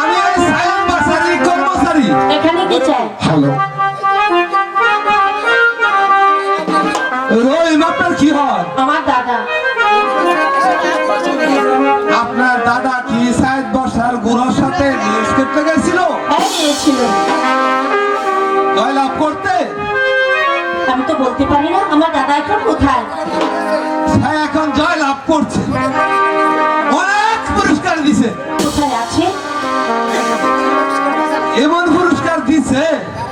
আমি এই বাসারি কর্মচারী এখানে কি চাই হ্যালো। রহিম আপনার কি হয়? আমার দাদা। আপনার দাদা কি সাইদ বর্ষার গুরুর সাথে নিউজ করতে গেছিল? হ্যাঁ নিয়েছিল জয়লাভ করতে? আমি তো বলতে পারি না আমার দাদা এখন কোথায়? এখন জয়লাভ করছে। হ্যাঁ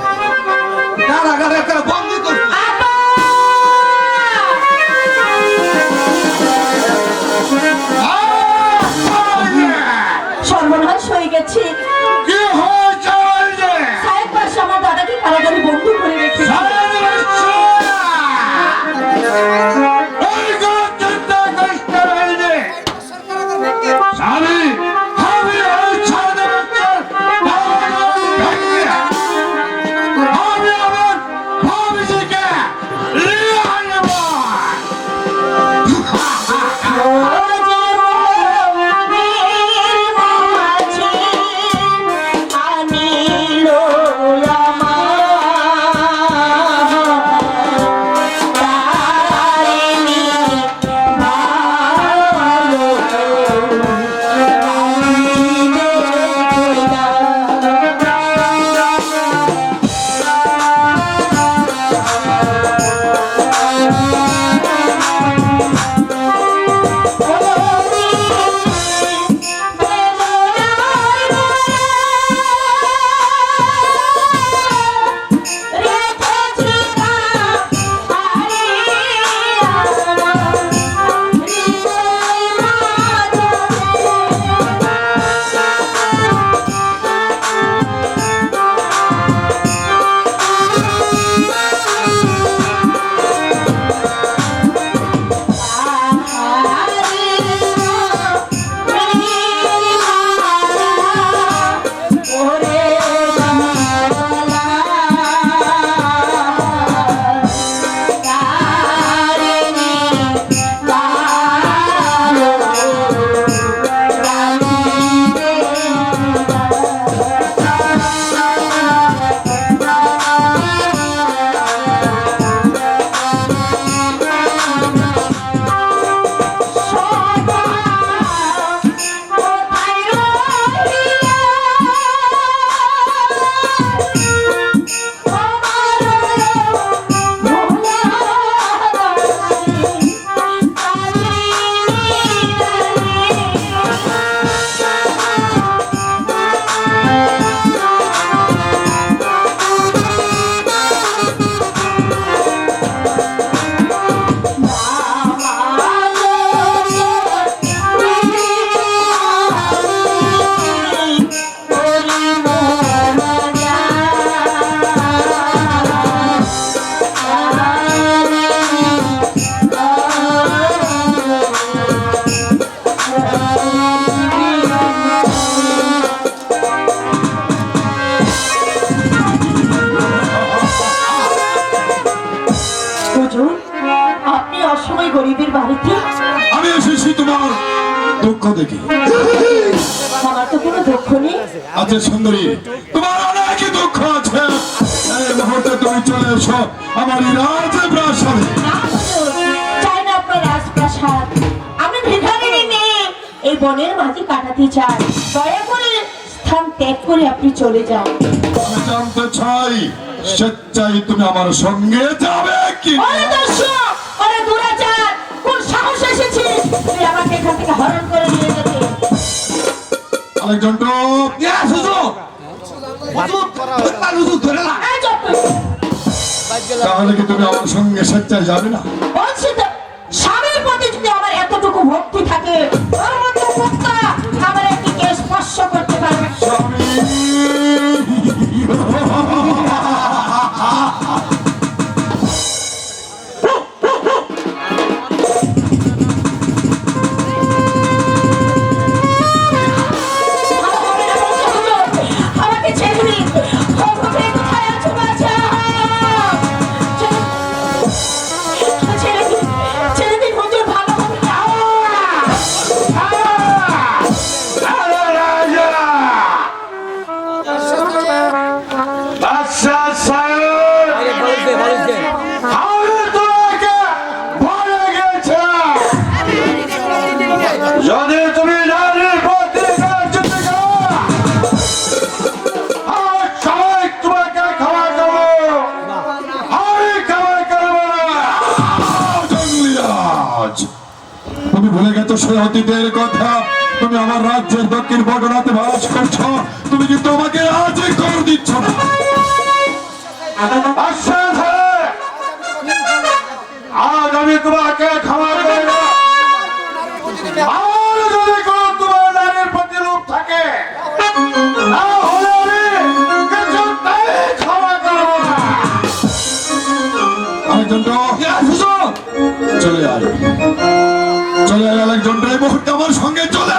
বাড়িতে আমি এসেছি তোমার দুঃখ দেখি। আমার তো কোনো দুঃখ নেই। আচ্ছা সুন্দরী তোমার অনেক দুঃখ আছে। এই মুহূর্তে তুমি চলে এসো আমার রাজপ্রাসাদে। চাই না আপনার রাজপ্রাসাদ। আমি ভিখারিনী মেয়ে এই বনের মাঝে কাটাতে চাই। দয়া করে স্থান ত্যাগ করে আপনি চলে যান। জানতে চাই স্বেচ্ছাই তুমি আমার সঙ্গে যাবে কি দর্শক তুই আমাকে এখান থেকে হরণ করে নিয়ে আরেকজন। ইয়া। তাহলে কি তুমি আমার সঙ্গে স্বেচ্ছায় যাবে না? বলছি তো স্বামীর প্রতি যদি আমার এতটুকু ভক্তি থাকে ওর মতো সে অতীতের কথা। তুমি আমার রাজ্যের দক্ষিণ বটনাতে বাস করছ। তুমি কিন্তু আমাকে আজই কর দিচ্ছ! আজ আমি তোমাকে চলে আয়। চলে আরেকজন ড্রাইভার আমার সঙ্গে চলে